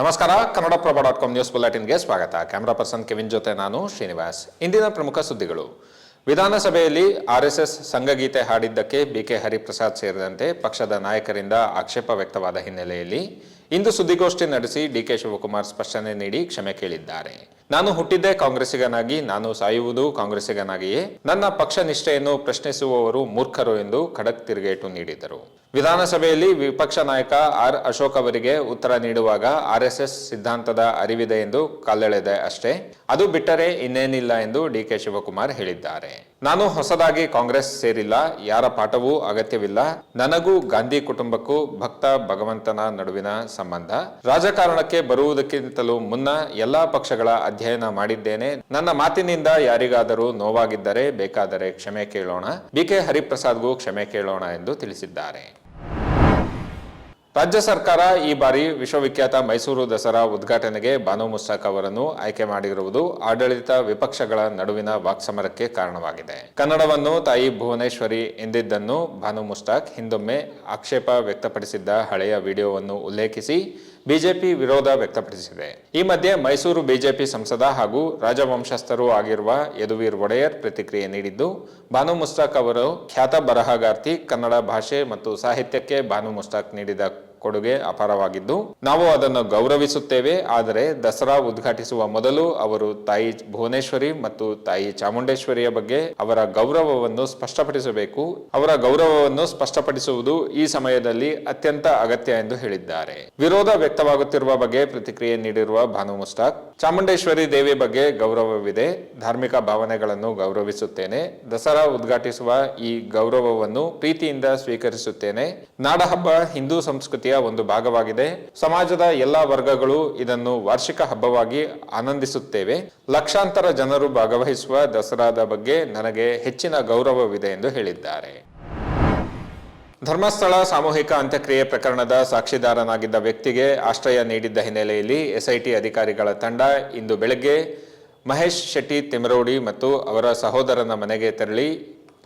ನಮಸ್ಕಾರ Kannadaprabha dot com news ಬುಲೆಟಿನ್ಗೆ ಸ್ವಾಗತ. ಕ್ಯಾಮರಾ ಪರ್ಸನ್ ಕೆವಿನ್ ಜೊತೆ ನಾನು ಶ್ರೀನಿವಾಸ್. ಇಂದಿನ ಪ್ರಮುಖ ಸುದ್ದಿಗಳು. ವಿಧಾನಸಭೆಯಲ್ಲಿ ಆರ್ಎಸ್ಎಸ್ ಸಂಘಗೀತೆ ಹಾಡಿದ್ದಕ್ಕೆ ಬಿಕೆ ಹರಿಪ್ರಸಾದ್ ಸೇರಿದಂತೆ ಪಕ್ಷದ ನಾಯಕರಿಂದ ಆಕ್ಷೇಪ ವ್ಯಕ್ತವಾದ ಹಿನ್ನೆಲೆಯಲ್ಲಿ ಇಂದು ಸುದ್ದಿಗೋಷ್ಠಿ ನಡೆಸಿ ಡಿಕೆ ಶಿವಕುಮಾರ್ ಸ್ಪಷ್ಟನೆ ನೀಡಿ ಕ್ಷಮೆ ಕೇಳಿದ್ದಾರೆ. ನಾನು ಹುಟ್ಟಿದ್ದೇ ಕಾಂಗ್ರೆಸ್ಸಿಗನಾಗಿ, ನಾನು ಸಾಯುವುದು ಕಾಂಗ್ರೆಸ್ಸಿಗನಾಗಿಯೇ ನನ್ನ ಪಕ್ಷ ನಿಷ್ಠೆಯನ್ನು ಪ್ರಶ್ನಿಸುವವರು ಮೂರ್ಖರು ಎಂದು ಖಡಕ್ ತಿರುಗೇಟು ನೀಡಿದರು. ವಿಧಾನಸಭೆಯಲ್ಲಿ ವಿಪಕ್ಷ ನಾಯಕ ಆರ್ ಅಶೋಕ್ ಅವರಿಗೆ ಉತ್ತರ ನೀಡುವಾಗ ಆರ್ಎಸ್ಎಸ್ ಸಿದ್ಧಾಂತದ ಅರಿವಿದೆ ಎಂದು ಕಲ್ಲೆಳೆದೆ ಅಷ್ಟೇ. ಅದು ಬಿಟ್ಟರೆ ಇನ್ನೇನಿಲ್ಲ ಎಂದು ಡಿ ಕೆ ಶಿವಕುಮಾರ್ ಹೇಳಿದ್ದಾರೆ. ನಾನು ಹೊಸದಾಗಿ ಕಾಂಗ್ರೆಸ್ ಸೇರಿಲ್ಲ, ಯಾರ ಪಾಠವೂ ಅಗತ್ಯವಿಲ್ಲ. ನನಗೂ ಗಾಂಧಿ ಕುಟುಂಬಕ್ಕೂ ಭಕ್ತ ಭಗವಂತನ ನಡುವಿನ ಸಂಬಂಧ. ರಾಜಕಾರಣಕ್ಕೆ ಬರುವುದಕ್ಕಿಂತಲೂ ಮುನ್ನ ಎಲ್ಲಾ ಪಕ್ಷಗಳ ಅಧ್ಯಯನ ಮಾಡಿದ್ದೇನೆ. ನನ್ನ ಮಾತಿನಿಂದ ಯಾರಿಗಾದರೂ ನೋವಾಗಿದ್ದರೆ ಬೇಕಾದರೆ ಕ್ಷಮೆ ಕೇಳೋಣ. ಬಿಕೆ ಹರಿಪ್ರಸಾದ್ಗೂ ಕ್ಷಮೆ ಕೇಳೋಣ ಎಂದು ತಿಳಿಸಿದ್ದಾರೆ. ರಾಜ್ಯ ಸರ್ಕಾರ ಈ ಬಾರಿ ವಿಶ್ವವಿಖ್ಯಾತ ಮೈಸೂರು ದಸರಾ ಉದ್ಘಾಟನೆಗೆ ಬಾನು ಮುಸ್ತಾಕ್ ಅವರನ್ನು ಆಯ್ಕೆ ಮಾಡಿರುವುದು ಆಡಳಿತ ವಿಪಕ್ಷಗಳ ನಡುವಿನ ವಾಕ್ಸಮರಕ್ಕೆ ಕಾರಣವಾಗಿದೆ. ಕನ್ನಡವನ್ನು ತಾಯಿ ಭುವನೇಶ್ವರಿ ಎಂದಿದ್ದನ್ನು ಬಾನು ಮುಸ್ತಾಕ್ ಹಿಂದೊಮ್ಮೆ ಆಕ್ಷೇಪ ವ್ಯಕ್ತಪಡಿಸಿದ್ದ ಹಳೆಯ ವಿಡಿಯೋವನ್ನು ಉಲ್ಲೇಖಿಸಿ ಬಿಜೆಪಿ ವಿರೋಧ ವ್ಯಕ್ತಪಡಿಸಿದೆ. ಈ ಮಧ್ಯೆ ಮೈಸೂರು ಬಿಜೆಪಿ ಸಂಸದ ಹಾಗೂ ರಾಜವಂಶಸ್ಥರೂ ಆಗಿರುವ ಯದುವೀರ್ ಒಡೆಯರ್ ಪ್ರತಿಕ್ರಿಯೆ ನೀಡಿದ್ದು, ಬಾನು ಮುಸ್ತಾಕ್ ಅವರು ಖ್ಯಾತ ಬರಹಗಾರ್ತಿ ಕನ್ನಡ ಭಾಷೆ ಮತ್ತು ಸಾಹಿತ್ಯಕ್ಕೆ ಬಾನು ಮುಸ್ತಾಕ್ ನೀಡಿದ ಕೊಡುಗೆ ಅಪಾರವಾಗಿದ್ದು, ನಾವು ಅದನ್ನು ಗೌರವಿಸುತ್ತೇವೆ. ಆದರೆ ದಸರಾ ಉದ್ಘಾಟಿಸುವ ಮೊದಲು ಅವರು ತಾಯಿ ಭುವನೇಶ್ವರಿ ಮತ್ತು ತಾಯಿ ಚಾಮುಂಡೇಶ್ವರಿಯ ಬಗ್ಗೆ ಅವರ ಗೌರವವನ್ನು ಸ್ಪಷ್ಟಪಡಿಸಬೇಕು. ಅವರ ಗೌರವವನ್ನು ಸ್ಪಷ್ಟಪಡಿಸುವುದು ಈ ಸಮಯದಲ್ಲಿ ಅತ್ಯಂತ ಅಗತ್ಯ ಎಂದು ಹೇಳಿದ್ದಾರೆ. ವಿರೋಧ ವ್ಯಕ್ತವಾಗುತ್ತಿರುವ ಬಗ್ಗೆ ಪ್ರತಿಕ್ರಿಯೆ ನೀಡಿರುವ ಭಾನು ಮುಸ್ತಾಕ್, ಚಾಮುಂಡೇಶ್ವರಿ ದೇವಿ ಬಗ್ಗೆ ಗೌರವವಿದೆ. ಧಾರ್ಮಿಕ ಭಾವನೆಗಳನ್ನು ಗೌರವಿಸುತ್ತೇನೆ. ದಸರಾ ಉದ್ಘಾಟಿಸುವ ಈ ಗೌರವವನ್ನು ಪ್ರೀತಿಯಿಂದ ಸ್ವೀಕರಿಸುತ್ತೇನೆ. ನಾಡಹಬ್ಬ ಹಿಂದೂ ಸಂಸ್ಕೃತಿಯ ಒಂದು ಭಾಗವಾಗಿದೆ. ಸಮಾಜದ ಎಲ್ಲಾ ವರ್ಗಗಳು ಇದನ್ನು ವಾರ್ಷಿಕ ಹಬ್ಬವಾಗಿ ಆನಂದಿಸುತ್ತೇವೆ. ಲಕ್ಷಾಂತರ ಜನರು ಭಾಗವಹಿಸುವ ದಸರಾದ ಬಗ್ಗೆ ನನಗೆ ಹೆಚ್ಚಿನ ಗೌರವವಿದೆ ಎಂದು ಹೇಳಿದ್ದಾರೆ. ಧರ್ಮಸ್ಥಳ ಸಾಮೂಹಿಕ ಅಂತ್ಯಕ್ರಿಯೆ ಪ್ರಕರಣದ ಸಾಕ್ಷಿದಾರನಾಗಿದ್ದ ವ್ಯಕ್ತಿಗೆ ಆಶ್ರಯ ನೀಡಿದ್ದ ಹಿನ್ನೆಲೆಯಲ್ಲಿ ಎಸ್ಐಟಿ ಅಧಿಕಾರಿಗಳ ತಂಡ ಇಂದು ಬೆಳಗ್ಗೆ ಮಹೇಶ್ ಶೆಟ್ಟಿ ತಿಮರೋಡಿ ಮತ್ತು ಅವರ ಸಹೋದರನ ಮನೆಗೆ ತೆರಳಿ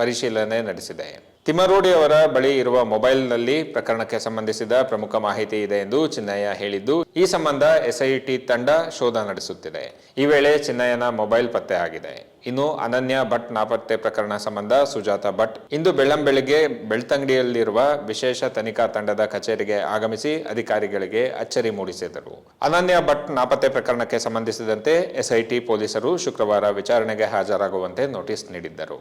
ಪರಿಶೀಲನೆ ನಡೆಸಿದೆ. ತಿಮ್ಮರೋಡಿ ಅವರ ಬಳಿ ಇರುವ ಮೊಬೈಲ್ನಲ್ಲಿ ಪ್ರಕರಣಕ್ಕೆ ಸಂಬಂಧಿಸಿದ ಪ್ರಮುಖ ಮಾಹಿತಿ ಇದೆ ಎಂದು ಚಿನ್ನಯ್ಯ ಹೇಳಿದ್ದು, ಈ ಸಂಬಂಧ ಎಸ್ಐಟಿ ತಂಡ ಶೋಧ ನಡೆಸುತ್ತಿದೆ. ಈ ವೇಳೆ ಚಿನ್ನಯ್ಯನ ಮೊಬೈಲ್ ಪತ್ತೆ ಆಗಿದೆ. ಇನ್ನು ಅನನ್ಯ ಭಟ್ ನಾಪತ್ತೆ ಪ್ರಕರಣ ಸಂಬಂಧ ಸುಜಾತ ಭಟ್ ಇಂದು ಬೆಳ್ಳಂಬೆಳಿಗ್ಗೆ ಬೆಳ್ತಂಗಡಿಯಲ್ಲಿರುವ ವಿಶೇಷ ತನಿಖಾ ತಂಡದ ಕಚೇರಿಗೆ ಆಗಮಿಸಿ ಅಧಿಕಾರಿಗಳಿಗೆ ಅಚ್ಚರಿ ಮೂಡಿಸಿದರು. ಅನನ್ಯ ಭಟ್ ನಾಪತ್ತೆ ಪ್ರಕರಣಕ್ಕೆ ಸಂಬಂಧಿಸಿದಂತೆ ಎಸ್ಐಟಿ ಪೊಲೀಸರು ಶುಕ್ರವಾರ ವಿಚಾರಣೆಗೆ ಹಾಜರಾಗುವಂತೆ ನೋಟಿಸ್ ನೀಡಿದ್ದರು.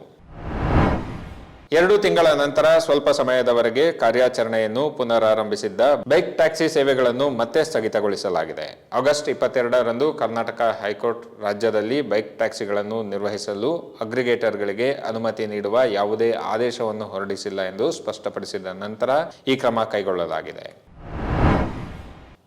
ಎರಡು ತಿಂಗಳ ನಂತರ ಸ್ವಲ್ಪ ಸಮಯದವರೆಗೆ ಕಾರ್ಯಾಚರಣೆಯನ್ನು ಪುನರಾರಂಭಿಸಿದ್ದ ಬೈಕ್ ಟ್ಯಾಕ್ಸಿ ಸೇವೆಗಳನ್ನು ಮತ್ತೆ ಸ್ಥಗಿತಗೊಳಿಸಲಾಗಿದೆ. ಆಗಸ್ಟ್ ಇಪ್ಪತ್ತೆರಡರಂದು ಕರ್ನಾಟಕ ಹೈಕೋರ್ಟ್ ರಾಜ್ಯದಲ್ಲಿ ಬೈಕ್ ಟ್ಯಾಕ್ಸಿಗಳನ್ನು ನಿರ್ವಹಿಸಲು ಅಗ್ರಿಗೇಟರ್ಗಳಿಗೆ ಅನುಮತಿ ನೀಡುವ ಯಾವುದೇ ಆದೇಶವನ್ನು ಹೊರಡಿಸಿಲ್ಲ ಎಂದು ಸ್ಪಷ್ಟಪಡಿಸಿದ ನಂತರ ಈ ಕ್ರಮ ಕೈಗೊಳ್ಳಲಾಗಿದೆ.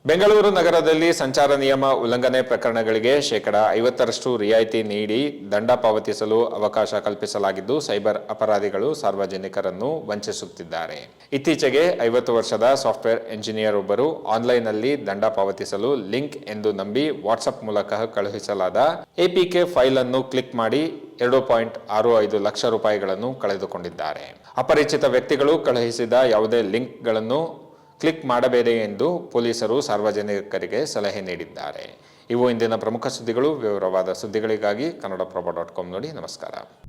ಬೆಂಗಳೂರು ನಗರದಲ್ಲಿ ಸಂಚಾರ ನಿಯಮ ಉಲ್ಲಂಘನೆ ಪ್ರಕರಣಗಳಿಗೆ ಶೇಕಡ ಐವತ್ತರಷ್ಟು ರಿಯಾಯಿತಿ ನೀಡಿ ದಂಡ ಪಾವತಿಸಲು ಅವಕಾಶ ಕಲ್ಪಿಸಲಾಗಿದ್ದು ಸೈಬರ್ ಅಪರಾಧಿಗಳು ಸಾರ್ವಜನಿಕರನ್ನು ವಂಚಿಸುತ್ತಿದ್ದಾರೆ. ಇತ್ತೀಚೆಗೆ ಐವತ್ತು ವರ್ಷದ ಸಾಫ್ಟ್ವೇರ್ ಎಂಜಿನಿಯರ್ ಒಬ್ಬರು ಆನ್ಲೈನ್ನಲ್ಲಿ ದಂಡ ಪಾವತಿಸಲು ಲಿಂಕ್ ಎಂದು ನಂಬಿ ವಾಟ್ಸಪ್ ಮೂಲಕ ಕಳುಹಿಸಲಾದ ಎಪಿಕೆ ಫೈಲ್ ಅನ್ನು ಕ್ಲಿಕ್ ಮಾಡಿ ಎರಡು ಪಾಯಿಂಟ್ ಆರು ಐದು ಲಕ್ಷ ರೂಪಾಯಿಗಳನ್ನು ಕಳೆದುಕೊಂಡಿದ್ದಾರೆ. ಅಪರಿಚಿತ ವ್ಯಕ್ತಿಗಳು ಕಳುಹಿಸಿದ ಯಾವುದೇ ಲಿಂಕ್ಗಳನ್ನು ಕ್ಲಿಕ್ ಮಾಡಬೇಡಿ ಎಂದು ಪೊಲೀಸರು ಸಾರ್ವಜನಿಕರಿಗೆ ಸಲಹೆ ನೀಡಿದ್ದಾರೆ. ಇವು ಇಂದಿನ ಪ್ರಮುಖ ಸುದ್ದಿಗಳು. ವಿವರವಾದ ಸುದ್ದಿಗಳಿಗಾಗಿ ಕನ್ನಡಪ್ರಭ ಡಾಟ್ ಕಾಮ್ ನೋಡಿ. ನಮಸ್ಕಾರ.